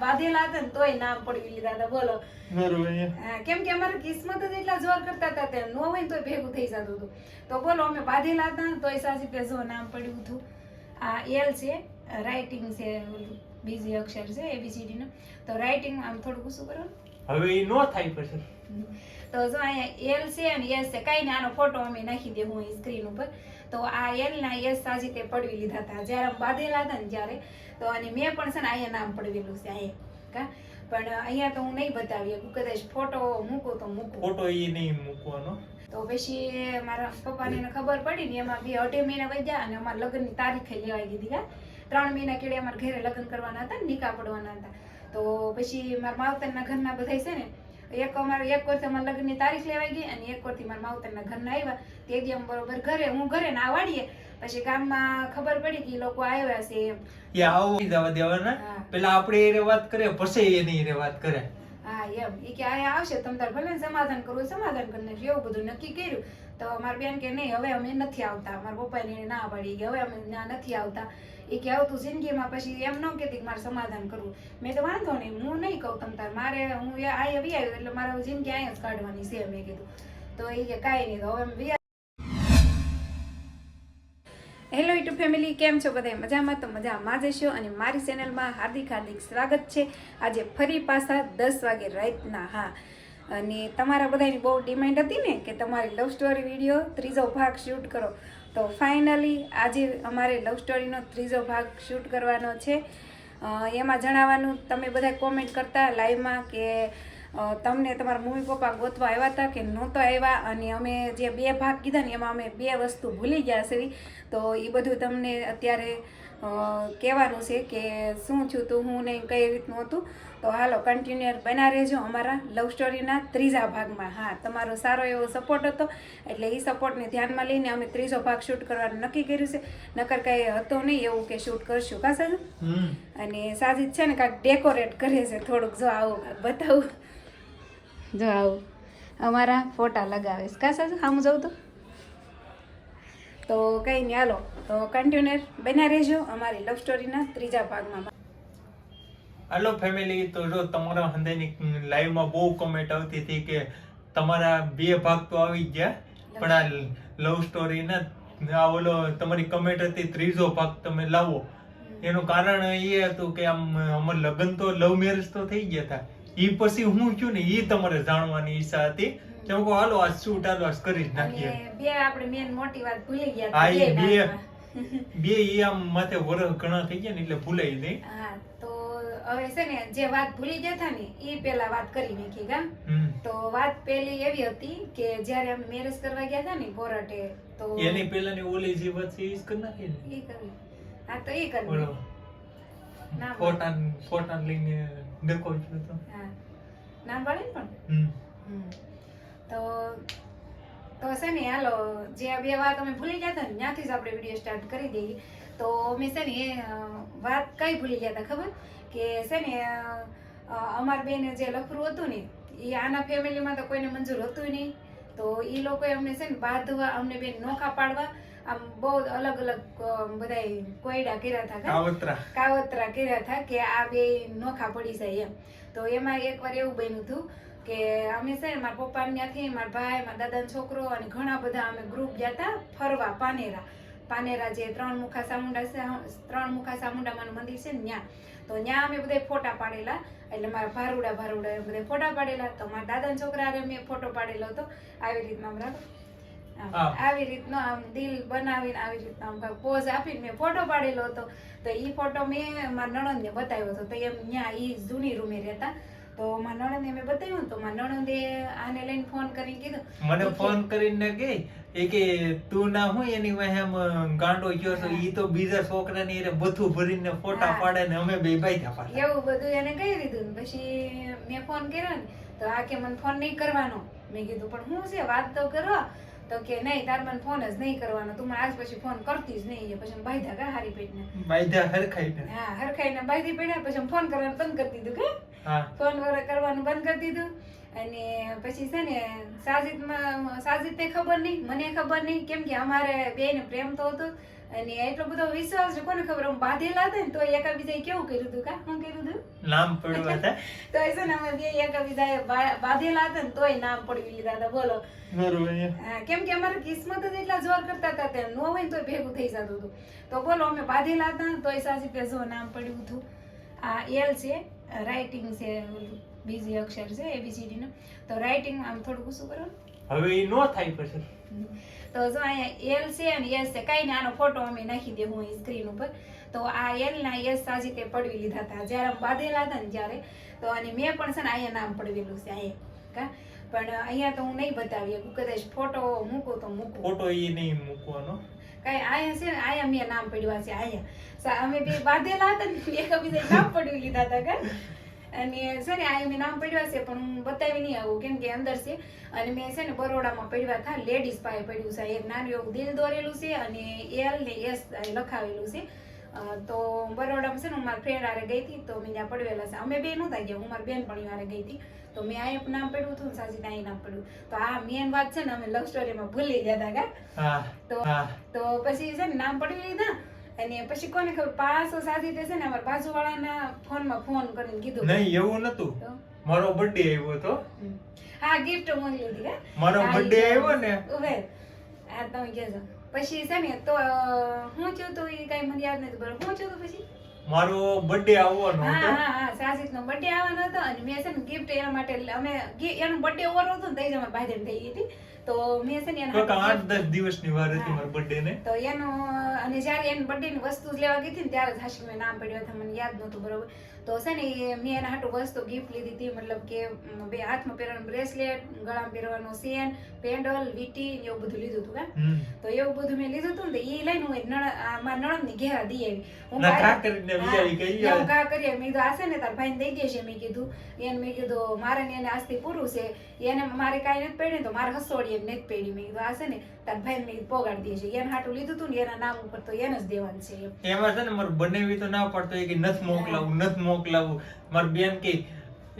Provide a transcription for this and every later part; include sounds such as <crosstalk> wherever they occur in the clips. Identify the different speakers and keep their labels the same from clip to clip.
Speaker 1: બાંધેલા હતા ને તોય નામ પડવી લીધા હતા બોલો. કેમ કે અમારે કિસ્મત જ એટલા જોર કરતા હતા તેમ નો હોય તોય ભેગું થઈ જતું હતું. તો બોલો અમે બાંધેલા હતા ને તોય સાજી પે જો નામ પડ્યું હતું. આ એલ છે રાઇટિંગ છે બીજી અક્ષર છે એબીસીડી નું. તો રાઇટિંગ આમ થોડું શું કરો.
Speaker 2: હવે એ નો થાય પછી.
Speaker 1: તો જો અહીંયા એલ છે અને એસ છે કઈ ને આનો ફોટો અમે નાખી દે હું સ્ક્રીન ઉપર. તો આ એલ ના એસ સાજી તે પડવી લીધા હતા. જ્યારે બાંધેલા હતા ને જ્યારે તો અને મેં પણ છે ને અહીંયા નામ પડવેલું છે અહીંયા કા? પણ અહીંયા તો હું નહીં બતાવી શકું. કદાચ ફોટો મૂકું તો મૂકું.
Speaker 2: ફોટો એ નહીં મૂકવાનો.
Speaker 1: તો પછી મારા પપ્પાને એને ખબર પડી ને એમાં બે અઢી મહિના વધ્યા અને અમારા લગ્નની તારીખે લેવાઈ દીધી કા? ત્રણ મહિના કેડે અમારા ઘરે લગ્ન કરવાના હતા ને નિકા પડવાના હતા. તો પછી મારા માવતરના ઘરના બધા છે ને એક અમારે એક વર્ષથી અમારા લગ્નની તારીખ લેવાઈ ગઈ અને એક વર્ષથી મારા માવતરના ઘરના આવ્યા. તે દી અમે બરોબર ઘરે હું ઘરે ના વાડીએ. પછી ગામમાં ખબર પડી કે લોકો આવ્યા છે
Speaker 2: એ આવો જવા દેવાના. પેલા આપણે એને વાત કરે પછી એની એને વાત કરે.
Speaker 1: હા એમ. એ કે આ આવશે તમ તાર ભલે સમાધાન કરવું સમાધાન કરીને એવું બધું નક્કી કર્યું. તો મારી બેન કે નહીં, હવે અમે નથી આવતા. અમારા પપ્પાને એને ના પાડી કે હવે અમે ના નથી આવતા. એ કે આવતું જિંદગીમાં પછી એમ ન કહેતી કે મારે સમાધાન કરવું. મેં તો વાંધો નહીં, હું નહીં કહું તમ તાર. મારે હું આ આવી આવ્યું એટલે મારે જિંદગી અહીંયા જ કાઢવાની છે, મેં કીધું. તો એ કે કાંઈ નહીં, તો હવે અમે હેલો યુટ્યુબ ફેમિલી કેમ છો બધા મજામાં? તો મજામાં જ છો અને મારી ચેનલમાં હાર્દિક હાર્દિક સ્વાગત છે. આજે ફરી પાછા દસ વાગે રાતના, હા. અને તમારા બધાની બહુ ડિમાન્ડ હતી ને કે તમારી લવ સ્ટોરી વીડિયો ત્રીજો ભાગ શૂટ કરો. તો ફાઇનલી આજે અમારે લવ સ્ટોરીનો ત્રીજો ભાગ શૂટ કરવાનો છે. એમાં જણાવવાનું તમે બધા કોમેન્ટ કરતા લાઈવમાં કે તમને તમારા મમ્મી પપ્પા ગોતવા આવ્યા હતા કે નહોતો આવ્યા અને અમે જે બે ભાગ કીધા ને એમાં અમે બે વસ્તુ ભૂલી ગયા છે તો એ બધું તમને અત્યારે કહેવાનું છે કે શું છું તું હું નહીં કઈ રીતનું હતું? તો હાલો કન્ટિન્યુઅર બના રહેજો અમારા લવ સ્ટોરીના ત્રીજા ભાગમાં. હા તમારો સારો એવો સપોર્ટ હતો એટલે એ સપોર્ટને ધ્યાનમાં લઈને અમે ત્રીજો ભાગ શૂટ કરવાનું નક્કી કર્યું છે. નકર કાંઈ હતો નહીં એવું કે શૂટ કરશું. કા સર
Speaker 2: હમ.
Speaker 1: અને સાજીદ છે ને કાંઈક ડેકોરેટ કરે છે થોડુંક. જો આવું બતાવું. જો આવું. અમારા ફોટા લગાવીશ. છે કા સાજુ હા હું જાઉં તો તો કંઈ નહીં હાલો. તો કન્ટિન્યુઅર બન્યા રહેજો અમારી લવ સ્ટોરીના ત્રીજા ભાગમાં.
Speaker 2: હાલો ફેમિલી તો જો તમારા હંદેની લાઈવમાં બહુ કોમેન્ટ આવતી હતી કે તમારા બે ભાગ તો આવી ગયા પણ આ લવ સ્ટોરીના આ ઓલો તમારી કમેન્ટ હતી ત્રીજો ભાગ તમે લાવો. એનું કારણ એ હતું કે આમ અમાર લગ્ન તો લવ મેરેજ તો થઈ ગયા હતા. ઈ પછી હું છું ને એ તમારે જાણવાની ઈચ્છા હતી. કે હું હાલો આ શૂટ હાલો આ કરી જ નાખીએ.
Speaker 1: બે આપણે મેન મોટી વાત ભૂલી ગયા
Speaker 2: હા,
Speaker 1: બે
Speaker 2: બે-. ઈ આમ માથે વરસ ઘણા થઈ ગયા ને એટલે ભૂલાઈ નહીં.
Speaker 1: હા તો હવે છે ને જે વાત ભૂલી ગયા હતા ને એ પેલા વાત કરી નાખી
Speaker 2: ગા
Speaker 1: તો વાત પેલી એવી હતી કે જ્યારે અમે મેરેજ કરવા ગયા હતા ને કોરટે તો
Speaker 2: એની પેલાની ઓલી જે વાત છે ઈ જ કરી નાખી ને?
Speaker 1: ઈ કરી હા તો એ કરી ના
Speaker 2: ફોટા ફોટા લઈને ડકો તો
Speaker 1: હા. નામ વાળી ને પણ?
Speaker 2: હમ.
Speaker 1: તો તો છે ને હાલો જે બે વાત અમે ભૂલી ગયા હતા ને ત્યાંથી જ આપણે વીડિયો સ્ટાર્ટ કરી દઈએ. તો અમે છે ને વાત કઈ ભૂલી ગયા હતા ખબર? કે છે ને અમાર બેને જે લફરું હતું ને એ આના ફેમિલીમાં તો કોઈને મંજૂર હતું નહીં. તો એ લોકોએ અમને છે ને બાંધવા અમને બેન નોખા પાડવા આમ બહુ અલગ અલગ બધા કોયડા કર્યા હતા
Speaker 2: કાવતરા.
Speaker 1: કાવતરા કર્યા હતા કે આ બે નોખા પડી જાય એમ. તો એમાં એકવાર એવું બન્યું હતું કે અમે છે મારા પપ્પા ત્યાંથી મારા ભાઈ મારા દાદાનો છોકરો અને ઘણા બધા અમે ગ્રુપ ગયા હતા ફરવા પાનેરા. પાનેરા જે ત્રણ મુખા ચામુંડા છે ત્રણ મુખા ચામુંડામાનું મંદિર છે ને ત્યાં. તો ત્યાં અમે બધા ફોટા પાડેલા. એટલે મારા ભારુડા ભારુડા એ બધા ફોટા પાડેલા. તો મારા દાદાના છોકરા મેં ફોટો પાડેલો હતો. આવી રીતના બરાબર? આવી રીતનો આમ દિલ બનાવીને આવી રીતના આમ પોઝ આપીને મેં ફોટો પાડેલો હતો. તો એ ફોટો મેં મારા નણંદને બતાવ્યો હતો. તો એમ ત્યાં એ જૂની રૂમે રહેતા. તો મારા નણંદે મેં બતાવ્યું તો મારા નણંદે આને લઈને ફોન કરીને કીધું.
Speaker 2: મને ફોન કરીને કે એ કે તું ના હોય એની વાહે આમ ગાંડો ગયો છો ઈ તો બીજા છોકરાની હારે બધું ભરીને ફોટા પાડે ને અમે બે ભાઈ પાડે
Speaker 1: એવું બધું એને કહી દીધું પછી મેં ફોન કર્યો ને તો આ કે મને ફોન નહીં કરવાનો. મેં કીધું પણ હું છે? વાત તો કરો. તો કે નહીં તાર મને ફોન જ નહીં કરવાનો. તું મને આજ પછી ફોન કરતી જ નહીં. પછી બાંધ્યા કા હારી પેટને?
Speaker 2: બાયધા હરખાઈ ને
Speaker 1: હા હરખાઈને બાંધી પડ્યા પછી ફોન કરવાનું બંધ કરી દીધું કે? ફોન કરવાનું બંધ કરી દીધું. અને પછી છે ને સાજિદમાં સાજિદને ખબર નહીં મને ખબર નહીં કેમ કે અમારે બેયને પ્રેમ તો હતો. અને એટલો બધો વિશ્વાસ છે કોને ખબર? હું બાંધેલા હતા ને તો એકાબીજાએ કેવું કર્યું હતું કા? શું કર્યું હતું
Speaker 2: નામ પડવા હતા <laughs>
Speaker 1: તો એ છે ને અમે બે એકાબીજાએ બા- બાંધેલા હતા ને તોય નામ પડી લીધા હતા. બોલો.
Speaker 2: બરોબર
Speaker 1: કેમ કે અમારે કિસ્મત જ એટલા જોર કરતા હતા ત્યાં નો હોય તો ભેગું થઈ જતું હતું. તો બોલો અમે બાંધેલા હતા ને તોય સાજી પે જો નામ પડ્યું હતું. આ એલ છે રાઇટિંગ છે બીજી અક્ષર છે એબીસીડી નું. તો રાઇટિંગ આમ થોડુંક શું કરો.
Speaker 2: હવે એ નો થાય પછી.
Speaker 1: તો જો અહીંયા એલ છે અને એસ છે કઈ ને આનો ફોટો અમે નાખી દે હું સ્ક્રીન ઉપર. તો આ એલ ના એસ સાજી કે પડવી લીધા હતા. જ્યારે બાંધેલા હતા ને જ્યારે તો અને મેં પણ છે ને અહીંયા નામ પડવેલું છે અહીંયા કા? પણ અહીંયા તો હું નહીં બતાવી શકું. કદાચ ફોટો મૂકું તો મૂકું.
Speaker 2: ફોટો એ નહીં મૂકવાનો.
Speaker 1: કાંઈ આયા છે ને અહીંયા મેં નામ પડ્યું છે આયા અમે બે બાંધેલા હતા ને એકબીજા નામ પડવી લીધા હતા કા? અને છે ને આયા મેં નામ પડ્યા છે પણ હું બતાવી નહીં આવું કેમ કે અંદર છે. અને મેં છે ને બરોડામાં પડ્યા હતા લેડીઝ પાસે પડ્યું છે એક નાનું એવું દિલ દોરેલું છે અને એલ ને એસ લખાવેલું છે. તો બરોડામાં છે ને હું મારા ફ્રેન્ડ આરે ગઈ હતી તો મેં ત્યાં પડવેલા છે. અમે બે નહોતા ગયા હું મારા બેન પણ હારે ગઈ હતી. તો મેં અહીંયા નામ પડ્યું હતું ને સાજી અહીં નામ પડ્યું. તો આ મેન વાત છે ને અમે લવ સ્ટોરીમાં ભૂલી ગયા હતા કા? તો તો પછી છે ને નામ પડવી લીધા અને પછી કોને ખબર પાસો સાધી તે છે ને અમારા બાજુવાળાના ફોનમાં ફોન કરીને કીધું.
Speaker 2: નહીં એવું નતું. મારો બર્થડે આવ્યો તો
Speaker 1: હા ગિફ્ટ મોકલી હતી
Speaker 2: મારો
Speaker 1: બર્થડે
Speaker 2: આવ્યો ને?
Speaker 1: ઉભે. આ તમે કહેજો. પછી છે ને તો હું થયું તો એ કઈ મને યાદ નથી બરોબર હું થયું તું પછી?
Speaker 2: મારો બર્થડે આવવાનો હતો.
Speaker 1: હા હા સાસિત નો બર્થડે આવવાનો હતો અને મેં છે ને ગિફ્ટ એના માટે અમે એનો બર્થડે ઓવર હતો ને તઈ જ ભાઈ થઈ ગઈ હતી. તો મેં છે ને એના
Speaker 2: કાકા
Speaker 1: હાટુ
Speaker 2: આઠ દસ દિવસની વાર હતી મારા બર્થડે ને.
Speaker 1: તો એનો અને જ્યારે એન બર્થડે ની વસ્તુ લેવા ગઈ હતી ને ત્યારે જ હાશી મેં નામ પડ્યું હતું મને યાદ નહોતું બરોબર. તો છે ને મેં એના હાટુ વસ્તુ ગિફ્ટ લીધી હતી મતલબ કે બે હાથમાં પહેરવાનું બ્રેસલેટ ગળામાં પહેરવાનો સેન પેન્ડલ વીટી એવું બધું લીધું હતું કા તો એવું બધું મેં લીધું હતું ને એ લઈને હું મારા નણંદની ઘેરા દઈ આવી હું
Speaker 2: કે
Speaker 1: કરીએ મેં કીધું આ છે ને તાર ભાઈને દઈ દેશે મેં કીધું એને મેં કીધું મારે ને એને આજથી પૂરું છે. એને મારે કાંઈ નથી પડી તો મારે હસોડી એમ નથી પડી મેં કીધું આ છે ને તાર ભાઈને મેં પોગાડ દે દેશે એને હાટું લીધું હતું ને એના નામ ઉપર તો એને જ દેવાનું છે એમાં
Speaker 2: છે ને મારું બનેવી તો ના પડતો એ કે નથી મોકલાવું નથી મોકલાવું. મારી બેન કે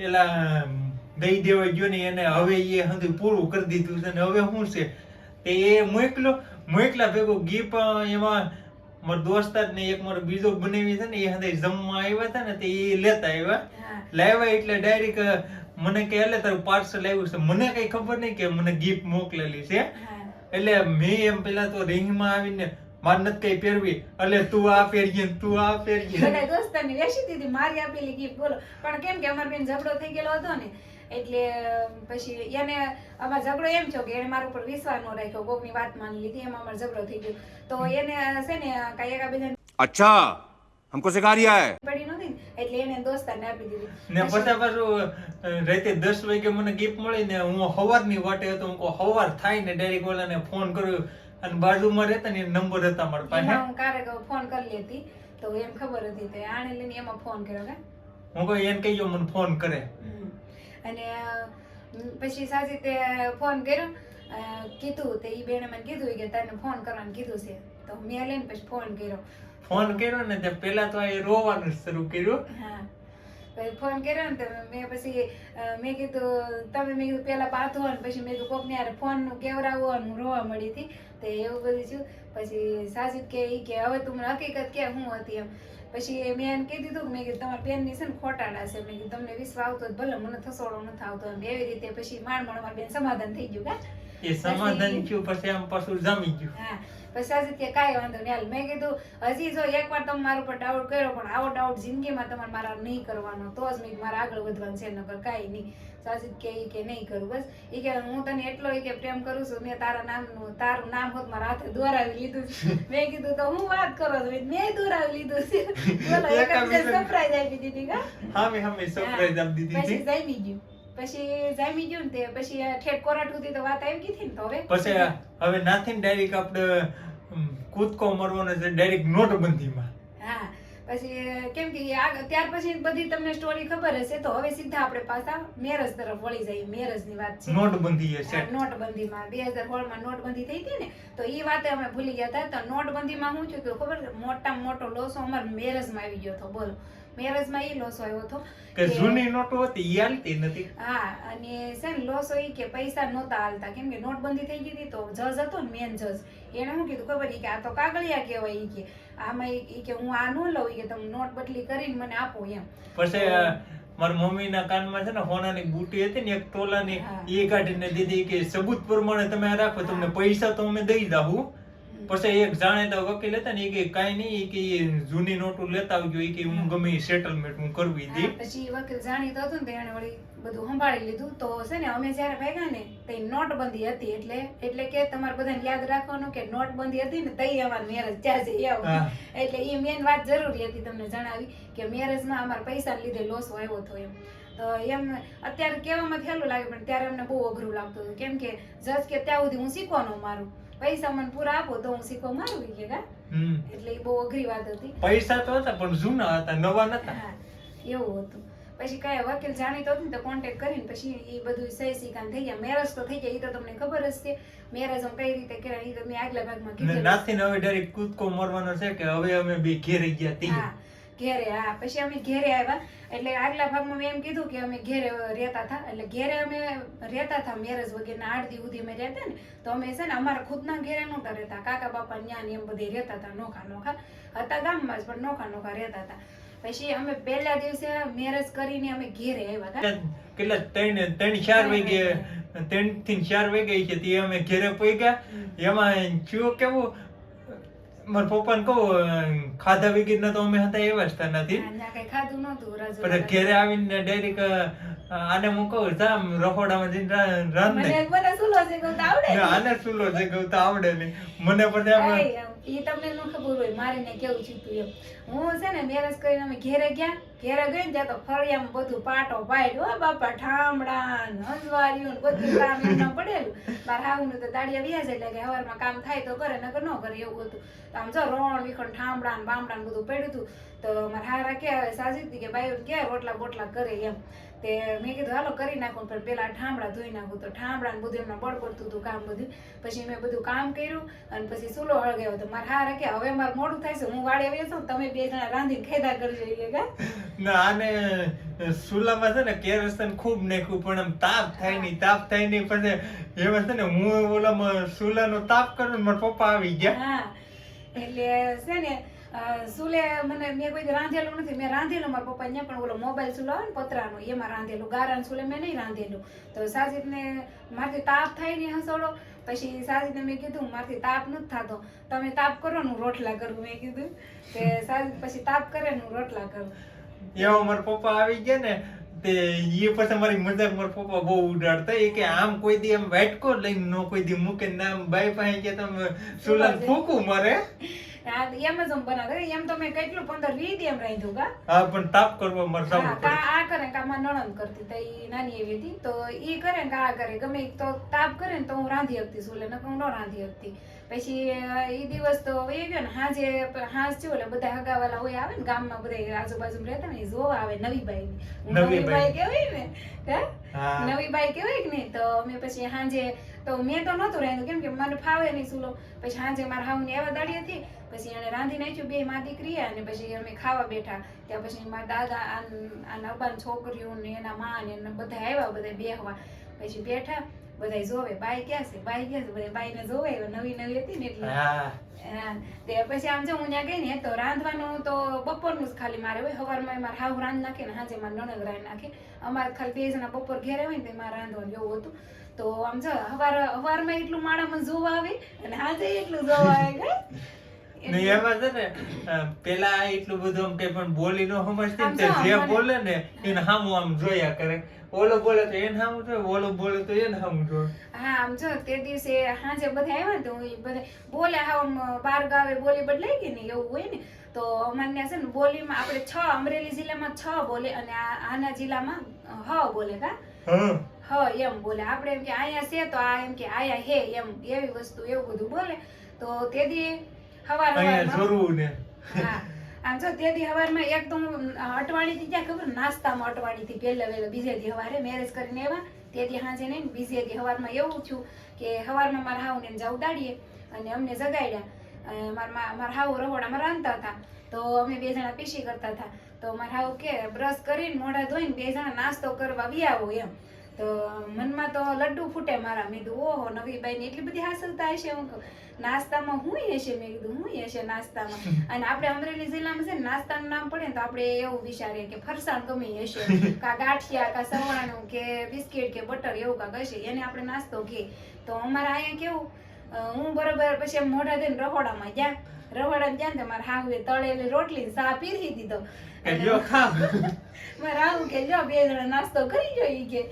Speaker 2: એલા દઈ દેવા ગયો ને એને હવે એ હંધી પૂરું કરી દીધું છે ને હવે શું છે? તે એ મોકલો. મોકલા ભેગો ગીપ એમાં મારા દોસ્તાર ને એક મારો બીજો બનાવી છે ને એ હંધે જમવા આવ્યા હતા ને તે એ લેતા આવ્યા. લાવ્યા એટલે ડાયરેક્ટ મને કે એટલે તારું પાર્સલ આવ્યું છે. મને કઈ ખબર નહીં કે મને ગિફ્ટ મોકલેલી છે. એટલે મેં એમ પેલા તો રિંગમાં આવીને માન નત કઈ પહેરવી. એટલે તું આ પહેરીએ તું આ પહેરીએ.
Speaker 1: બધા દોસ્તાને વેચી દીધી મારી આપેલી ગિફ્ટ બોલો. પણ કેમ કે અમાર બેન ઝઘડો થઈ ગયેલો હતો ને એટલે પછી એને અમાર ઝઘડો એમ થયો કે એને મારા ઉપર વિશ્વાસ ન રાખ્યો કોકની વાત માની લીધી એમાં અમાર ઝઘડો થઈ ગયો. તો એને છે ને કાંઈ એકા
Speaker 3: બીજા અચ્છા હમકો સિખા રહ્યા હે
Speaker 1: પડી નહોતી એટલે એને દોસ્તાને આપી દીધી.
Speaker 2: ને પછી પાછું રાતે દસ વાગે મને ગિફ્ટ મળી ને હું હવારની વાટે હતો હું હવાર થાય ને ડાયરેક્ટ ને ફોન કર્યો. અને બાજુમાં રહેતા ને નંબર હતા મારા પાસે.
Speaker 1: હું કારે ફોન કરી લેતી તો એમ ખબર હતી તો આને લઈને એમાં ફોન કર્યો કે?
Speaker 2: હું કહું એને કહીજો મને ફોન કરે.
Speaker 1: અને પછી સાજી તે ફોન કર્યો કીધું તે ઈ બેને મને કીધું કે તને ફોન કરવાનું કીધું છે. તો મેં લઈને પછી ફોન કર્યો.
Speaker 2: ફોન કર્યો ને તે પેલા તો એ રોવાનું શરૂ કર્યું.
Speaker 1: હા. પછી ફોન કર્યો ને મેં પછી મેં કીધું તમે મેં કીધું પેલા બાંધો ને પછી મેં કીધું કોકને યાર ફોનનું કેવરાવો અને હું રોવા મળી હતી. તો એવું બધું થયું. પછી સાસુ કે એ કે હવે તું હકીકત કે હું હતી એમ. પછી મેં એને કહી દીધું મેં કીધું તમારા બેનની છે ને ખોટાડા છે. મેં કીધું તમને વિશ્વ આવતો ભલે મને થસોડો નથી આવતો એમ એવી રીતે પછી માંડ માંડ મારી બેન સમાધાન થઈ ગયું કા
Speaker 2: એ સમાધાન થયું પછી આમ પાછું જમી ગયું.
Speaker 1: હા. પછી સાસુ કે કાંઈ વાંધો નહીં હાલ. મેં કીધું હજી જો એકવાર તમે મારા ઉપર ડાઉટ કર્યો પણ આવો ડાઉટ જિંદગીમાં તમારે મારા નહીં કરવાનો. તો જ મેં મારા આગળ વધવાનું છે નકર કાંઈ નહીં. સાજીદ કે કે નહીં કરું બસ. એ કે હું તને એટલો કે પ્રેમ કરું છું મેં તારા નામનું તારું નામ હોત મારા હાથે દોરાવી લીધું <laughs> મેં કીધું તો હું વાત કરો છો? મેં દોરાવી લીધું છે. <laughs> બોલો
Speaker 2: એક
Speaker 1: સરપ્રાઈઝ આપી દીધી કા?
Speaker 2: હામે હામે સરપ્રાઈઝ આપી દીધી
Speaker 1: પછી જામી ગયું. પછી જામી ગયું ને તે પછી ઠેઠ કોરાટ સુધી તો વાત આવી ગઈ હતી ને તો હવે?
Speaker 2: પછી હવે નાથી ડાયરેક્ટ આપણે કૂદકો મરવાનો છે ડાયરેક્ટ નોટબંધીમાં.
Speaker 1: હા. પછી કેમ કે ત્યાર પછી બધી તમને સ્ટોરી ખબર હશે તો હવે સીધા આપણે પાછા મેરજ તરફ વળી જઈએ. મેરજની વાત છે.
Speaker 2: નોટબંધી માં
Speaker 1: નોટબંધીમાં. બે હજાર સોળમાં નોટબંધી થઈ હતી ને તો એ વાતે અમે ભૂલી ગયા હતા. તો નોટબંધીમાં શું થયું ખબર મોટા મોટામાં મોટો લોસો અમારા મેરેજમાં આવી ગયો હતો. બોલો. મેરેજમાં એ લોસ આવ્યો હતો
Speaker 2: કે જૂની નોટો હતી એ હાલતી નથી
Speaker 1: હા અને છે ને લોસ હોય કે પૈસા નહોતા હાલતા કેમ કે નોટબંધી થઈ ગઈ હતી તો જજ હતો ને મેન જજ એને શું કીધું ખબર કે આ તો કાગળિયા કહેવાય ઈ કે આમાં ઈ કે હું આ ન લઉં કે તમે નોટ બદલી કરીને મને આપો એમ
Speaker 2: પછી મારા મમ્મીના કાનમાં છે ને હોનાની બુટી હતી ને એક
Speaker 1: ટોલાની.
Speaker 2: એ કાઢીને દીધી કે સબૂત પ્રમાણે તમે રાખો તમને પૈસા તો અમે દઈ દઉં પછી એક જાણીતા વકીલ હતા ને એ કે કાંઈ નહીં કે જૂની નોટો લેતા આવજો એ કે હું ગમે સેટલમેન્ટ હું કરવી દી.
Speaker 1: પછી વકીલ જાણીતો હતો ને તો વળી બધું સંભાળી લીધું. તો છે ને અમે જ્યારે ભેગા ને તો નોટબંધી હતી એટલે એટલે કે તમારે બધાને યાદ રાખવાનું કે નોટબંધી હતી ને તઈ અમારે મેરેજ ત્યાં જઈ આવું. એટલે એ મેન વાત જરૂરી હતી તમને જણાવી કે મેરેજમાં અમારા પૈસા લીધે લોસ આવ્યો હતો એમ. તો એમ અત્યારે કહેવામાં થયેલું લાગે પણ ત્યારે અમને બહુ અઘરું લાગતું હતું. કેમ કે જજ કે ત્યાં સુધી હું શીખવાનું મારું. પૈસા મને પૂરા આપો તો હું શીખવા મારું કે કા? એટલે એ બહુ અઘરી વાત હતી.
Speaker 2: પૈસા તો હતા પણ જૂના હતા નવા નતા.
Speaker 1: એવું હતું. પછી કાંઈ વકીલ જાણીતો હતો ને તો કોન્ટેક્ટ કરીને પછી એ બધું સહી સિકાન થઈ ગયા. મેરેજ તો થઈ ગયા એ તો તમને ખબર જ છે. મેરેજ કઈ રીતે કર્યા એ તો મેં આગલા ભાગમાં કીધું
Speaker 2: નાથી હવે ડાયરેક્ટ કૂદકો મારવાનો છે કે હવે અમે બે ઘેરે ગયા
Speaker 1: હા. ઘેરે હા પછી અમે ઘેરે આવ્યા. એટલે આગલા ભાગમાં મેં એમ કીધું કે અમે ઘેરે રહેતા હતા. એટલે ઘેરે અમે રહેતા હતા મેરેજ વગેરેના આઠ દી સુધી અમે રહેતા ને તો અમે છે ને અમારા ખુદના ઘેરે નહોતા રહેતા. કાકા બાપા ન્યા ને એમ બધે રહેતા હતા નોખા નોખા. હતા ગામમાં જ પણ નોખા નોખા રહેતા હતા. પછી અમે પહેલા દિવસે મેરેજ કરીને અમે ઘેરે આવ્યા હતા.
Speaker 2: કેટલા ત્રણ ત્રણ ચાર વાગે ત્રણથી ચાર વાગે છે તે અમે ઘેરે પહોંચ્યા એમાં શું કેવું મારા પપ્પાને કહું ખાધા વગરના તો અમે હતા એવા જ હતા નથી પણ ઘેરે આવીને ડાયરેક્ટ આને હું કહું સામ રખોડામાં જઈને રન
Speaker 1: મને મને સુલો છે ગવતા આવડે
Speaker 2: ને આને સુલો છે ગવતા આવડે ને મને પણ
Speaker 1: એમ એ તમને ન ખબર હોય મારે ને કેવું જીતું એમ. હું છે ને મેરેજ કરીને અમે ઘેરે ગયા. ઘેરે ગઈ ને ત્યાં તો ફળિયામાં બધું પાટો પાડ હો બાપા ઠામડા ને બધું કામ એમના પડેલું. બાર હાવનું તો દાડિયા વ્યાજ એટલે કે હવારમાં કામ થાય તો કરે નકર ન કરે એવું હતું. તો આમ જો રોણ વિખણ ઠામડા ને બામડા ને બધું પડ્યું હતું. તો મારા હારા કે સાજી હતી કે ભાઈ કે રોટલા બોટલા કરે એમ. તે મેં કીધું હાલો કરી નાખું પણ પેલા ઠામડા ધોઈ નાખું. તો ઠામડા ને બધું એમના બળ પડતું હતું કામ બધું. પછી મેં બધું કામ કર્યું અને પછી સુલો હળગાયો તો મારે હારા કે હવે મારે મોડું થાય છે હું વાડે આવી છું તમે બે જણા રાંધીને ખેદા કરજો કે કા
Speaker 2: ના આને સુલામાં છે ને કેરોસન ખૂબ નાખ્યું પણ આમ તાપ થાય નહીં તાપ થાય નહીં. પણ એમાં છે ને હું ઓલામાં સુલાનો તાપ કરું ને મારા પપ્પા આવી ગયા.
Speaker 1: હા એટલે છે ને સુલે મને મેં કોઈ રાંધેલું નથી. મેં રાંધેલું મારા પપ્પા અહીંયા પણ ઓલો મોબાઈલ ચૂલો આવે ને પતરાનો એમાં રાંધેલું. ગારાન સુલે મેં નહીં રાંધેલું. તો સાજીદને મારથી તાપ થાય ને હસોડો. પછી સાજીદને મેં કીધું મારથી તાપ નથી થતો. તમે તાપ કરો ને રોટલા કરું મેં કીધું. કે સાજીદ પછી તાપ કરે ને રોટલા કરું.
Speaker 2: એવા મારા પપ્પા આવી ગયા ને તે એ પછી મારી મજાક મારા પપ્પા બહુ ઉડાડતા. એ કે આમ કોઈ દી એમ વાટકો લઈને નો કોઈ દી મૂકે ને આમ બાઈ પાસે કે તમે સુલા ફૂકું મારે?
Speaker 1: હા એમ જ હું બનાવે. એમ તો મેં કેટલું પંદર વીસ એમ રાંધ્યું કા?
Speaker 2: હા પણ તાપ કરવા મારે
Speaker 1: કા આ કરે કા નણંદ કરતી તો ઈ નાની એવી હતી. તો ઈ કરે ને કા આ કરે. ગમે તો તાપ કરે ને તો હું રાંધી શકતી સુલે નકર હું ન રાંધી શકતી પછી એ દિવસ તો એ ગયો ને હાજે હાંજ થયો એટલે બધા હગાવાલા હોય આવે ને ગામમાં બધા આજુબાજુ રહેતા ને જોવા આવે નવી બાઈ
Speaker 2: નવી બાઈ.
Speaker 1: બાઈ ને
Speaker 2: હે?
Speaker 1: નવી બાઈ કહેવાય કે નહીં? તો અમે પછી હાંજે તો મેં તો નહોતું રાંધ્યું કેમ કે મને ફાવે નહીં સુલો પછી હાંજે મારા હાવની એવા દાડી હતી પછી એને રાંધી નાખ્યું બે માં દીકરી અને પછી અમે ખાવા બેઠા. ત્યાં પછી મારા દાદા આ આના અબ્બાની છોકરીઓ ને એના માં ને બધા આવ્યા બધા બેહવા. પછી બેઠા બધા જોવે. બાઈ ક્યાં છે? બાઈ ક્યાં છે? બધા બાઈને જોવે નવી નવી હતી ને એટલે
Speaker 2: હા.
Speaker 1: તે પછી આમ જો હું ત્યાં ગઈ ને તો રાંધવાનું તો બપોરનું જ ખાલી મારે હોય. સવારમાં મારે હાવ રાંધ નાખે ને સાંજે મારે નણંદ રાંધ નાખે. અમારે ખાલી બે જણા બપોર ઘેરે હોય ને તો મારે રાંધવાનું એવું હતું. તો આમ જો હવાર હવારમાં એટલું માળામાં જોવા આવે અને સાંજે એટલું જોવા આવે
Speaker 2: એમાં છે ને પેલા એટલું બધું આમ કઈ પણ બોલી નો સમજતી ને
Speaker 1: જે
Speaker 2: બોલે ને એને સામું આમ જોયા કરે. ઓલો બોલે તો એને હામું જોય ઓલો બોલે તો એને હામું જોય
Speaker 1: હા આમ જો તે દિવસે હાજે બધા આવ્યા તો બધા બોલે હા બાર ગાવે બોલી બદલાઈ ગઈ ને એવું હોય ને તો અમારે છે ને બોલીમાં આપણે છ અમરેલી જિલ્લામાં છ બોલે અને આના જિલ્લામાં હ બોલે કા?
Speaker 2: હ.
Speaker 1: એમ બોલે. આપણે એમ કે આયા છે તો આ એમ કે આયા હે એમ એવી વસ્તુ એવું બધું બોલે. તો તે દી હવાર
Speaker 2: અહીંયા જોરવું ને.
Speaker 1: હા. આમ જો તે દી હવારમાં એક તો હું અટવાણી થી ક્યાં ખબર? નાસ્તામાં અટવાણી થી પહેલા વહેલા બીજે દી હવારે મેરેજ કરીને એવા તે દી નહીં ને બીજે દી હવારમાં એવું થયું કે હવારમાં મારા હાવ ને જાવ દાડીએ અને અમને જગાડ્યા. મારા મારા હાવ રહોડામાં રાંધતા હતા. તો અમે બે જણા પીસી કરતા હતા. તો મારે હાવ કે બ્રશ કરીને મોઢા ધોઈને બે જણા નાસ્તો કરવા આવો એમ. તો મનમાં તો લડ્ડુ ફૂટે મારા. મેં કીધું ઓહો નવી બાઈને એટલી બધી હાસલતા હશે? હું નાસ્તામાં હું હશે? મેં કીધું હું હશે નાસ્તામાં? <laughs> અને આપણે અમરેલી જિલ્લામાં છે ને નાસ્તાનું નામ પડે ને તો આપણે એવું વિચારીએ કે ફરસાણ ગમે હશે. <laughs> કા ગાંઠિયા કા સવાણું કે બિસ્કિટ કે બટર એવું કાંક હશે એને આપણે નાસ્તો કહે તો અમારે અહીંયા કેવું હું બરોબર પછી મોઢા થઈને રહોડામાં ગયા. રવાડા ગયા ને મારા હાહુએ તળેલી રોટલી ને પીરી દીધો. <laughs> મારા હાહુ કે જો બે જણા નાસ્તો કરી જોઈ કે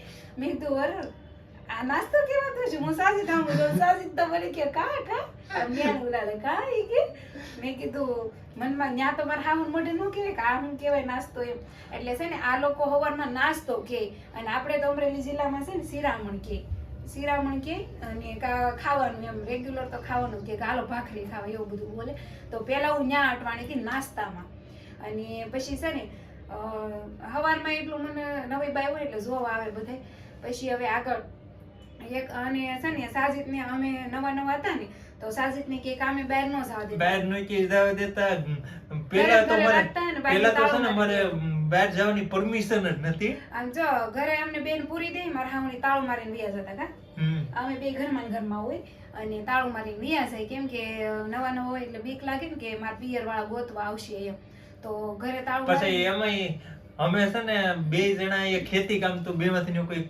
Speaker 1: મેં કીધું અરે આ નાસ્તો કેવાતો છે? હું સાજી થામ તો સાજી તો બોલી કે, કા કા? મેં બેન કા? મેં કીધું, મનમાં ન્યા તો મારા હાહુ મોઢે નું કહેવાય, કે આ હું કહેવાય નાસ્તો એમ. એટલે છે ને, આ લોકો હવારમાં નાસ્તો કે, અને આપણે તો અમરેલી જિલ્લામાં છે ને, શિરામણ કે. શિરામણ કે, અને ખાવાનું એમ રેગ્યુલર તો ખાવાનું કે હાલો ભાખરી ખાવા, એવું બધું બોલે. તો પેલા હું ન્યા અટવાણી હતી નાસ્તામાં. અને પછી છે ને હવારમાં એટલું મને નવી બાઈ હોય એટલે જોવા આવે બધાય. પછી હવે આગળ. એક અને છે ને સાજીદને અમે નવા નવા હતા ને તો સાજીદને કે કામે બહાર નો જાવ દેતા.
Speaker 2: બહાર નો કે જાવ દેતા. પેલા તો
Speaker 1: ને બાકી
Speaker 2: પેલા તો છે ને મારે બહાર જવાની પરમિશન જ નથી.
Speaker 1: આમ જો ઘરે અમને બેન પૂરી દઈ મારા હાવણી તાળું મારીને વ્યા જતા કા? અમે બે ઘરમાં ઘર ઘરમાં હોય અને તાળું મારીને વ્યા જાય. કેમ કે નવા નવા હોય એટલે બીક લાગે ને કે મારા પિયર વાળા ગોતવા આવશે એમ. તો ઘરે તાળું
Speaker 2: પછી એમાંય અમે છે ને બે જણા એ ખેતી કામ તો બે માંથી કોઈ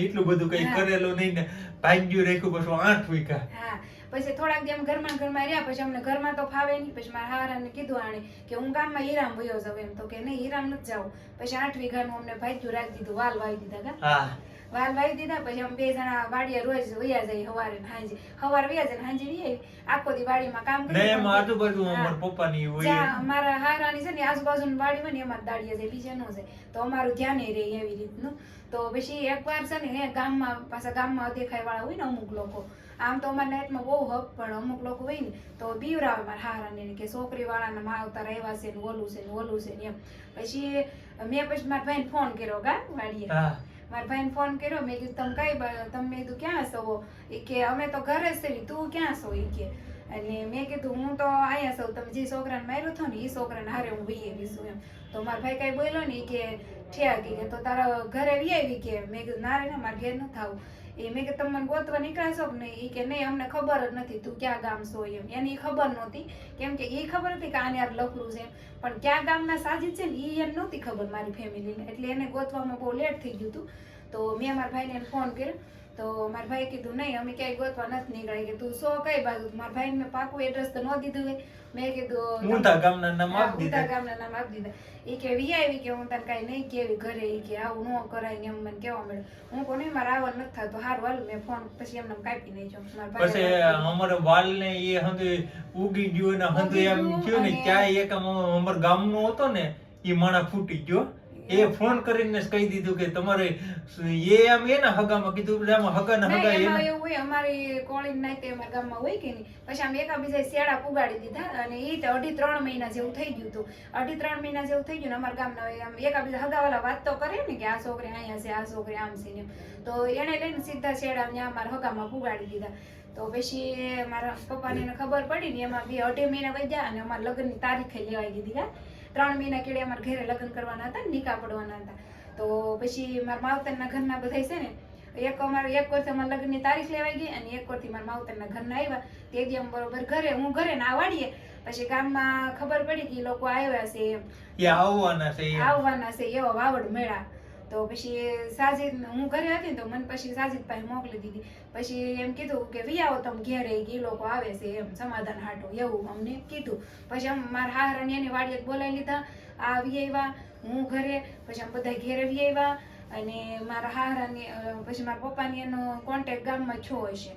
Speaker 2: એટલું બધું કઈ કરેલું નહીં ને ભાગ્યું રાખ્યું પછી આઠ વીઘા.
Speaker 1: હા પછી થોડાક જેમ ઘરમાં ઘરમાં રહ્યા પછી અમને ઘરમાં તો ફાવે નહીં પછી મારા હારાને કીધું આણે કે હું ગામમાં હીરામ વયો જાઉં એમ તો કે નહીં હીરામ નથી જાવ પછી આઠ વીઘાનું અમને ભાગ્યું રાખી દીધું વાલ વાવી દીધા
Speaker 2: હા.
Speaker 1: વાલ વાવી દીધા પછી અમે બે જણા વાડીએ રોજ વયા જઈએ સવારે ને હાંજે સવારે વયા જાય ને હાંજે વયા આખો દી વાડીમાં કામ
Speaker 2: ને
Speaker 1: કરીએ.
Speaker 2: એમાં આજુબાજુ
Speaker 1: હા.
Speaker 2: અમારા પપ્પાની હોય
Speaker 1: અમારા હારાની છે ને આજુબાજુની વાડી હોય ને અમાર દાડીએ જાય બીજે નો જાય તો અમારું ધ્યાન રહે એવી રીતનું. તો પછી એકવાર છે ને એ ગામમાં પાછા ગામમાં દેખાય વાળા હોય ને અમુક લોકો. આમ તો અમારા લાઈફમાં બહુ હક પણ અમુક લોકો હોય ને તો બીવરાવે મારા હારાને કે છોકરી વાળાના માવતા રહેવા છે ને ઓલું છે ને ઓલું છે ને એમ. પછી મેં પછી મારા ભાઈને ફોન કર્યો ગા વાડીએ.
Speaker 2: હા.
Speaker 1: મારા ભાઈને ફોન કર્યો, મેં કીધું, તમે કઈ તમે કીધું, ક્યાં સવો એ કે, અમે તો ઘરે જ તું ક્યાં સો એ કે. અને મેં કીધું, હું તો અહીંયા સૌ તમે જે છોકરાને માર્યો હતો ને, એ છોકરાને હારે હું વી આવી છું. એમ. તો મારા ભાઈ કાંઈ બોલ્યો ને કે ઠ્યા કે તો તારા ઘરે વી આવી કે? મેં કીધું, ના રે, ના, મારા ઘેર ન થાવું. એ મેં કે તમને ગોતવા નીકળ્યા છો ને એ કે નહીં, અમને ખબર જ નથી તું ક્યાં ગામ છો એમ. એની ખબર નહોતી. કેમ કે એ ખબર હતી કે આને યાર લફરું છે પણ ક્યાં ગામના સાજીદ છે ને એ એમ નહોતી ખબર મારી ફેમિલીને એટલે એને ગોતવામાં બહુ લેટ થઈ ગયું હતું. તો મેં મારા ભાઈને ફોન કર્યો. તો મારા ભાઈએ કીધું નહીં અમે ક્યાંય ગોતવા નથી નીકળ્યા. કે તું સો કઈ બાજુ? મારા ભાઈને મેં પાકું એડ્રેસ તો ન દીધું હોય. મેં કીધું
Speaker 2: ઊંધા ગામના નામ આપી દીધા.
Speaker 1: ગામના નામ આપી દીધા. એ કે વી આવી કે હું તને કાંઈ નહીં કેવી ઘરે. એ કે આવું ન કરાય ને એમ મને કેવા મળે હું કોને મારે આવવાનું નથી થતું. હારું હાલ મેં ફોન પછી એમને કાપી નાખ્યો. મારા ભાઈએ
Speaker 2: પછી અમારે વાલ ને એ હંધુ ઉગી ગયું ને હંધુ એમ થયું ને ક્યાંય એક અમાર ગામનો હતો ને એ માણા ફૂટી ગયો. એ ફોન કરીને કહી દીધું કે તમારે એ આમ એના હગામાં કીધું આમાં હગા ના હગા
Speaker 1: એમાં એવું હોય અમારી કોળી નાઈતે અમારા ગામમાં હોય કે નહીં. પછી આમ એકાબીજા શેડા પુગાડી દીધા અને એ તો અઢી ત્રણ મહિના જેવું થઈ ગયું હતું. અઢી ત્રણ મહિના જેવું થઈ ગયું ને અમારા ગામના હોય આમ એકાબીજા હગાવાલા વાત તો કરે ને કે આ છોકરી અહીંયા છે આ છોકરી આમ છે ને તો એને લઈને સીધા શેડા ત્યાં અમારા હગામાં પુગાડી દીધા. તો પછી મારા પપ્પાને ખબર પડી ને એમાં બે અઢી મહિના વધ્યા અને અમારા લગ્નની તારીખે લેવાઈ દીધી. હા ત્રણ મહિના કેળે અમારા ઘરે લગ્ન કરવાના હતા નિકા પડવાના હતા. તો પછી મારા માવતરના ઘરના બધા છે ને એક અમારે એક વર્ષે અમારા લગ્નની તારીખ લેવાઈ ગઈ અને એક વર્ષથી મારા માવતરના ઘરના આવ્યા. તે દી બરોબર ઘરે હું ઘરે ના વાળીએ પછી ગામમાં ખબર પડી કે લોકો આવ્યા છે
Speaker 2: આવવાના છે
Speaker 1: આવવાના છે એવા વાવડ મેળા. તો પછી સાજિદ હું ઘરે હતી તો મને પછી સાજિદ પાસે મોકલી દીધી. પછી એમ કીધું કે, વી આવો તમે ઘેરે એ લોકો આવે છે એમ, સમાધાન હાટું. એવું અમને કીધું. પછી આમ મારા હારાને એની વાડીએ બોલાવી લીધા. આ વી આવ્યા હું ઘરે, પછી આમ બધા ઘેરે વી આવ્યા અને મારા હારાની પછી મારા પપ્પાની એનો કોન્ટેક્ટ ગામમાં છો હશે.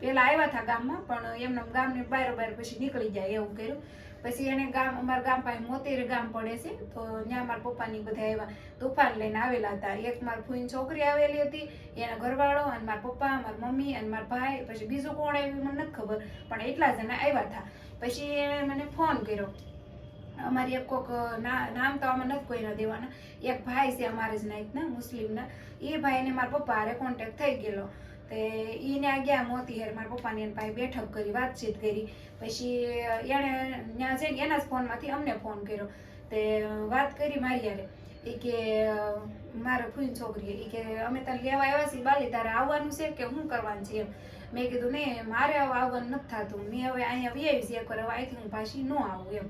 Speaker 1: પેલા આવ્યા હતા ગામમાં, પણ એમના ગામની બાર બાર પછી નીકળી જાય એવું કર્યું. પછી એને ગામ, અમારા ગામ પાસે મોતીર ગામ પડે છે, તો ત્યાં મારા પપ્પાની બધા આવ્યા તોફાન લઈને આવેલા હતા. એક મારા ફૂઈની છોકરી આવેલી હતી, એના ઘરવાળો અને મારા પપ્પા, મારા મમ્મી અને મારા ભાઈ, પછી બીજું કોણ આવ્યું મને નથી ખબર, પણ એટલા જણા આવ્યા હતા. પછી એણે મને ફોન કર્યો. અમારી એક કોક નામ તો આમાં નથી કોઈના દેવાના. એક ભાઈ છે અમારે જ નાઈટના મુસ્લિમના. એ ભાઈને મારા પપ્પા હારે કોન્ટેક્ટ થઈ ગયેલો. તે ઈને આ ગયા મોતીહેર મારા પપ્પાની એની પાસે બેઠક કરી, વાતચીત કરી. પછી એણે ત્યાં જઈને એના જ ફોનમાંથી અમને ફોન કર્યો. તે વાત કરી મારી યારે એ કે, મારો ફૂઈ છોકરી એ કે, અમે તને લેવા આવ્યા છીએ બાલી, તારે આવવાનું છે કે શું કરવાનું છે? એમ. મેં કીધું, નહીં, મારે હવે આવવાનું નથી થતું. મેં હવે અહીંયા આવી છે એકવાર હવે અહીંથી હું પાછી ન આવું. એમ.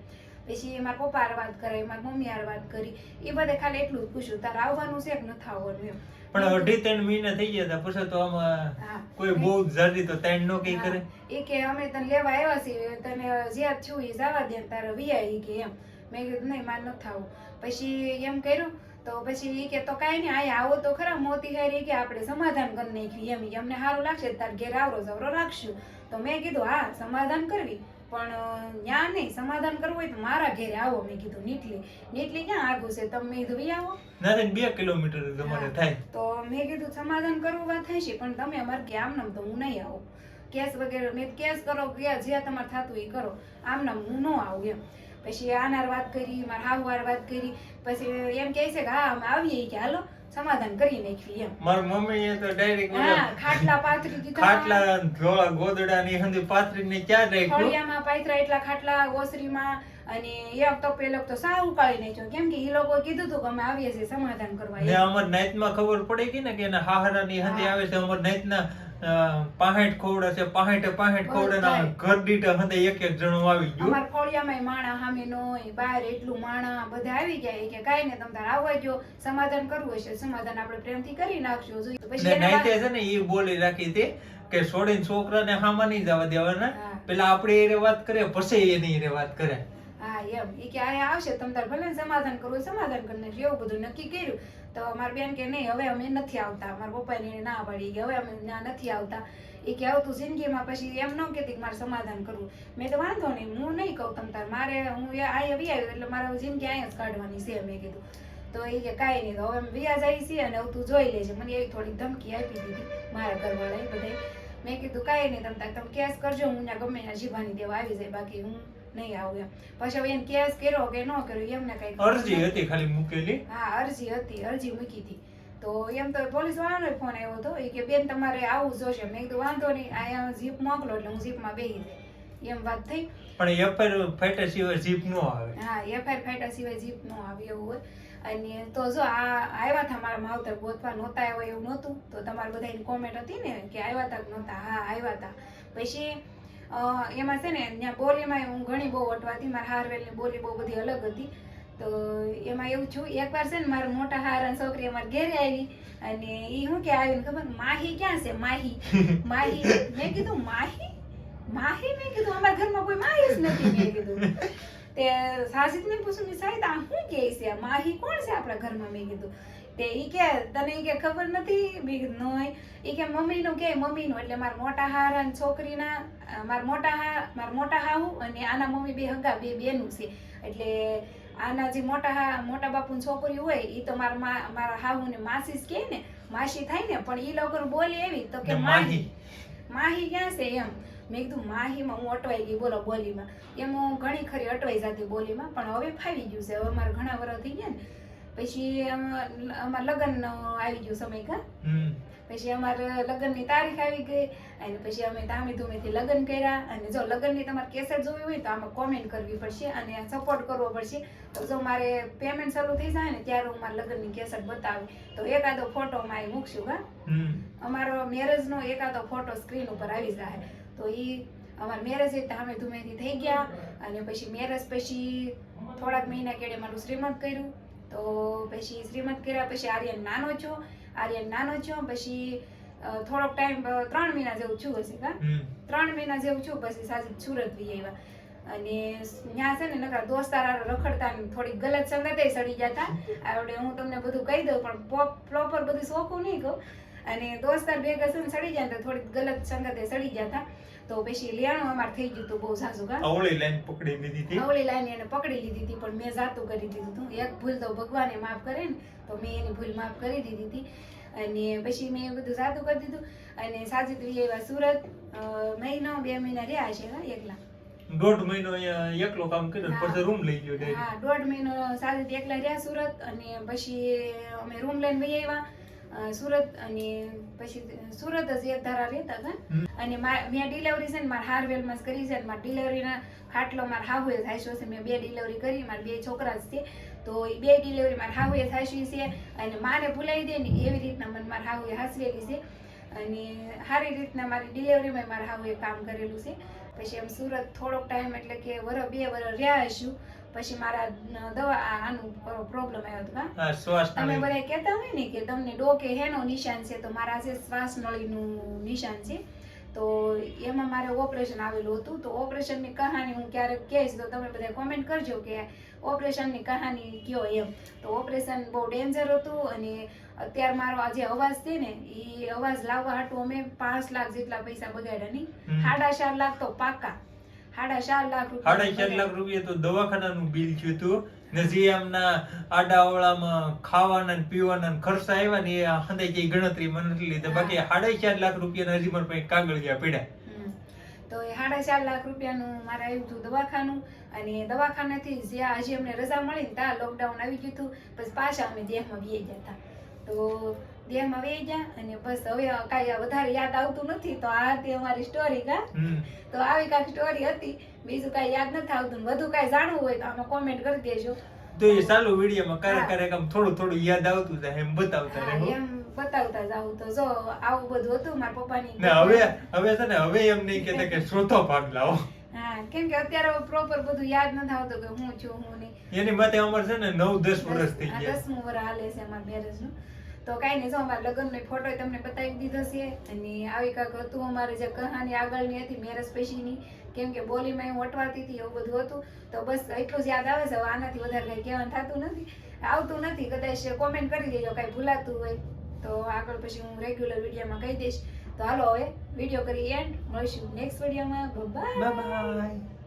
Speaker 1: પછી મારા પપ્પા વાત કરે મારા મમ્મી હારે વાત કરી. એ બધે ખાલી એટલું જ પૂછ્યું તારે આવવાનું છે કે નથી આવવાનું એમ.
Speaker 2: પણ અઢી ત્રણ મહિના થઈ ગયા હતા પૂછો તો આમાં કોઈ બહુ જલ્દી તો ત્રણ નો કઈ કરે?
Speaker 1: એ કે અમે તને લેવા આવ્યા છીએ તને જ્યાં છું એ જવા દે તારે વિયા કે એમ. મેં કીધું નહીં માર નથી થવું. પછી એમ કર્યું તો પછી એ કે તો કાંઈ નહીં અહીંયા આવો તો ખરા મોતી હારી કે આપણે સમાધાન કરી નાખ્યું એમ અમને સારું લાગશે તાર ઘેર આવરો જવરો રાખશું. તો મેં કીધું હા સમાધાન કરવી. પણ ત્યાં નહીં સમાધાન કરવું હોય તો મારા ઘેરે આવો મેં કીધું નીટલી નીટલી ક્યાં આગું છે? તમે કીધું વી આવો.
Speaker 2: ના થાય બે કિલોમીટર તમારે થાય.
Speaker 1: તો મેં કીધું સમાધાન કરવું વાત થાય છે પણ તમે અમારે કે આમ નામ તો હું નહીં આવું. કેસ વગેરે મેં કેસ કરો કે જે તમારે થતું એ કરો. આમ નામ હું ન આવું એમ. પછી આનાર વાત કરી મારા હાવવાર વાત કરી. પછી એમ કહે છે કે હા અમે આવીએ. કે હાલો. સમાધાન કરી નાખ્યું એમ.
Speaker 2: મારી મમ્મી તો ડાયરેક્ટ
Speaker 1: હા ખાટલા પાથરી દીધા
Speaker 2: ખાટલા ધોળા ગોદડા ની હંધી પાથરી ને ક્યાં રાખ્યું
Speaker 1: ફળિયામાં પાથરા એટલા ખાટલા ઓસરીમાં અને એક તો પેલો તો સાવ ઉકાળી નાખ્યો. કેમ કે એ લોકો કીધું હતું કે અમે આવીએ છીએ સમાધાન કરવા.
Speaker 2: ને અમર અમારમાં ખબર પડી ગઈ ને કે એના હાહરા ની હંધી આવે છે અમર નાઈટ ના પાહેઠ ખોવડા છે પાહેઠે પાહેઠ ખોવડા ના ઘર દીઠ હંદે એક એક જણો આવી ગયો.
Speaker 1: અમાર ફળિયામાં માણા હામે નો બહાર એટલું માણા બધા આવી જાય કે કાઈ ને તમ તાર આવવા જો સમાધાન કરવું હશે સમાધાન આપણે પ્રેમથી કરી નાખશું જો પછી
Speaker 2: નહીં
Speaker 1: તે
Speaker 2: છે ને એ બોલી રાખી હતી કે છોડીને છોકરાને હામાં નહીં જવા દેવાના. પેલા આપણે એ વાત કરે પછી એની એને વાત કરે.
Speaker 1: હા એમ. ઈ કે અહીંયા આવશે તમ તાર ભલે સમાધાન કરવું સમાધાન કરી નાખજો. એવું બધું નક્કી કર્યું. તો મારી બેન કે નહીં, હવે અમે નથી આવતા. મારા પપ્પાને ના પાડી કે હવે અમે ના નથી આવતા. એ કે આવતું જિંદગીમાં, પછી એમ ન કહેતી કે મારે સમાધાન કરવું. મેં તો વાંધો નહીં, હું નહીં કહું તમ તાર. મારે, હું અહીંયા આવી આવ્યું એટલે મારે જિંદગી અહીંયા જ કાઢવાની છે, મેં કીધું. તો એ કે કાંઈ નહીં, તો હવે અમે વ્યાજ આવી છીએ અને તું જોઈ લેજે મને એવી થોડીક ધમકી આપી દીધી મારા ઘરવાળાએ બધાય મેં કીધું, કાંઈ નહીં તમ તમે કેસ કરજો, હું ત્યાં ગમે ત્યાં જીભાની દેવા આવી જાય. બાકી હું નહીં આવું એમ. પછી હવે એને કેસ કર્યો કે ન કર્યો એમને કઈ
Speaker 2: અરજી હતી ખાલી મૂકેલી?
Speaker 1: હા અરજી હતી અરજી મૂકી હતી. તો એમ તો પોલીસ વાળાનો ફોન આવ્યો હતો. એ કે બેન તમારે આવું જોશે. મેં કીધું વાંધો નહીં અહીંયા જીપ મોકલો એટલે હું જીપમાં બેસી જાય એમ વાત થઈ.
Speaker 2: પણ એફઆઈઆર ફાઈટર સિવાય જીપ નો આવે.
Speaker 1: હા એફઆઈઆર ફાઈટર સિવાય જીપ નો આવે એવું હોય. અને તો જો આ આવ્યા હતા મારા માવતર ગોતવા નહોતા આવ્યા એવું નહોતું. તો તમારે બધાની કોમેન્ટ હતી ને કે આવ્યા હતા કે નહોતા? હા આવ્યા હતા. પછી એમાં છે ને ત્યાં બોલીમાં હું ઘણી બહુ વટવાતી મારા હારવેલની બોલી બહુ બધી અલગ હતી. તો એમાં એવું છું એકવાર છે ને મારા મોટા હારા છોકરી અમારા ઘેરે આવી અને એ શું કે આવીને ખબર માહી ક્યાં છે માહી? <laughs> માહી મેં કીધું માહી? માહી? મેં કીધું અમારા ઘરમાં કોઈ માહી જ નથી. મેં કીધું. <laughs> તે સાજીદને પૂછ્યું મેં સાહેબ આ શું કે છે? માહી કોણ છે આપણા ઘરમાં? મેં કીધું. તે ઈ કે તને ઈ કે ખબર નથી? મેં કીધું ઈ કે મમ્મીનું કે મમ્મીનું. એટલે મારા મોટા હારા અને છોકરીના મારા મોટા હા મારા મોટા હાહુ અને આના મમ્મી બે હગા બે બેનું છે. એટલે આના જે મોટા હા મોટા બાપુની છોકરી હોય ઈ તો મારા મારા હાહુ ને માસી જ કે ને માસી થાય ને પણ ઈ લોકો બોલી એવી તો કે માહી.
Speaker 2: માહી.
Speaker 1: માહી ક્યાં છે એમ? મેં કીધું માહીમાં હું અટવાઈ ગઈ. બોલો બોલીમાં. એમ હું ઘણી ખરી અટવાઈ જતી બોલીમાં પણ હવે ફાવી ગયું છે. હવે મારા ઘણા વર્ષ થઈ ગયા ને પછી અમારા લગ્ન આવી ગયો સમય કા? પછી અમારે લગ્નની તારીખ આવી ગઈ અને પછી અમે ધામી થી લગ્ન કર્યા અને જો લગ્નની તમારે કેસેટ જોવી હોય તો આમાં કોમેન્ટ કરવી પડશે અને સપોર્ટ કરવો પડશે. તો જો મારે પેમેન્ટ શરૂ થઈ જાય ને ત્યારે હું મારા લગ્નની કેસેટ બતાવી. તો એકાદો ફોટો માં મૂકશું હા અમારો મેરેજનો એકાદો ફોટો સ્ક્રીન ઉપર આવી જાય. તો એ અમારા મેરેજ ધામે ધૂમેથી થઈ ગયા અને પછી મેરેજ પછી થોડાક મહિના કેડે મારું શ્રીમંત કર્યું. તો પછી શ્રીમદ કર્યા પછી આર્યન નાનો છો આર્યન નાનો છો પછી થોડોક ટાઈમ ત્રણ મહિના જેવું છું હશે કા ત્રણ મહિના જેવું છું પછી સાજી સુરત બી આવ્યા અને ત્યાં છે ને નકરા દોસ્તાર રખડતા થોડી થોડીક ગલત સંગતે સડી ગયા હતા આવડે હું તમને બધું કહી દઉં પણ પ્રોપર બધું સોખું નહીં કહું. અને દોસ્તાર ભેગા છે ને સડી જાય તો થોડીક ગલત સંગતે સડી જતા તો પછી લેણું અમારે થઈ ગયું હતું બહુ સાસુ કા
Speaker 2: અવળી લાઈન પકડી લીધી હતી.
Speaker 1: અવળી લાઈન એને પકડી લીધી હતી પણ મેં જાતું કરી દીધું હતું. એક ભૂલ તો ભગવાને માફ કરે ને તો મેં એની ભૂલ માફ કરી દીધી હતી. અને પછી મેં એ બધું જાતું કરી દીધું. અને સાજીદ વી આવ્યા સુરત મહિનો બે મહિના રહ્યા છે હા, એકલા.
Speaker 2: દોઢ મહિનો એકલો કામ કર્યું. પછી રૂમ લઈ ગયો
Speaker 1: હા દોઢ મહિનો સાજીદ એકલા રહ્યા સુરત અને પછી અમે રૂમ લઈને વહી આવ્યા. સુરત અને પછી સુરત જ એક ધારા રહેતા હતા. અને મા- ડિલિવરી છે ને મારા હારવેલમાં જ કરી છે મારા ડિલિવરીના ખાટલો મારા હાહુએ થાય છે. મેં બે ડિલિવરી કરી મારા બે છોકરા જ છે. તો એ બે ડિલિવરી મારા હાહુએ થાય છે અને મારે ભૂલાઈ દે ને એવી રીતના મને મારા હાહુએ હાસવેલી છે. અને સારી રીતના મારી ડિલિવરીમાં મારા હાહુએ કામ કરેલું છે. પછી એમ સુરત થોડોક ટાઈમ એટલે કે વર બે વરસ રહ્યા હશું. પછી મારા દવા આનું પ્રોબ્લેમ આવ્યો હતો તમે બધા કહેતા હોય ને કે તમને ડોકે હેનો નિશાન છે તો મારા છે શ્વાસ નળીનું નિશાન છે તો એમાં મારે ઓપરેશન આવેલું હતું તો ઓપરેશનની કહાની હું ક્યારેક કહીશ તો તમે બધા કોમેન્ટ કરજો કે ઓપરેશનની કહાની કયો એમ. તો ઓપરેશન બહુ ડેન્જર હતું અને અત્યારે મારો આ જે અવાજ છે ને એ અવાજ લાવવા હાટું અમે પાંચ લાખ જેટલા પૈસા બગાડ્યા નહીં. સાડા ચાર લાખ તો પાકા સાડા ચાર લાખ રૂપિયા
Speaker 2: સાડા ચાર લાખ રૂપિયા તો દવાખાનાનું બિલ થયું હતું. ને જે આમના આડાવાળામાં ખાવાના ને પીવાના ખર્ચા આવ્યા ને એ હંદાઈ કઈ ગણતરી મને નથી લીધા. બાકી સાડા ચાર લાખ રૂપિયા હજી મારા પાસે કાગળિયા પડ્યા.
Speaker 1: તો એ સાડા ચાર લાખ રૂપિયાનું મારે આવ્યું હતું દવાખાનું અને દવાખાનાથી જ્યાં હજી અમને રજા મળી ને ત્યાં લોકડાઉન આવી ગયું હતું. પછી પાછા અમે દેહમાં વહી ગયા હતા તો દેહમાં વેઈ જા અને બસ હવે કાંઈ વધારે યાદ આવતું નથી તો આ હતી અમારી સ્ટોરી કા? તો આવી કાંઈક સ્ટોરી હતી. બીજું કાંઈ યાદ નથી આવતું વધુ કાંઈ જાણવું હોય તો આમાં કોમેન્ટ કરી દેજો.
Speaker 2: તો એ ચાલુ વિડીયોમાં
Speaker 1: કરે
Speaker 2: ક્યારેક આમ થોડું થોડું યાદ આવતું જાય એમ બતાવતા રહે.
Speaker 1: એમ બતાવતા જાઉં તો જો આવું બધું હતું મારા પપ્પાની
Speaker 2: ની હવે હવે છે ને હવે એમ નહીં કહેતા કે શ્રોતો ભાગ લાવો.
Speaker 1: હા કેમ કે અત્યારે પ્રોપર બધું યાદ નથી આવતું કે હું છું હું નહીં.
Speaker 2: એની માટે અમારે છે ને નવ દસ વર્ષ થઈ ગયા.
Speaker 1: દસમું વર્ષ હાલે છે અમારા મેરેજનું તો કાંઈ નહીં, જો અમારા લગ્નનો ફોટો તમને બતાવી દીધો છે. અને આવી કાંઈક હતું અમારે જે કહાની આગળની હતી મેરેજ પછીની, કેમ કે બોલીમાં હું અટવાતી હતી, એવું બધું હતું. તો બસ એટલું જ યાદ આવે છે આનાથી વધારે કંઈ કહેવાનું થતું નથી. આવતું નથી, કદાચ કોમેન્ટ કરી દેજો, કાંઈ ભૂલાતું હોય તો આગળ પછી હું રેગ્યુલર વિડીયોમાં કહી દઈશ. તો હાલો હવે વીડિયો કરી એન્ડ મળીશું નેક્સ્ટ વિડીયોમાં
Speaker 2: બાય બાય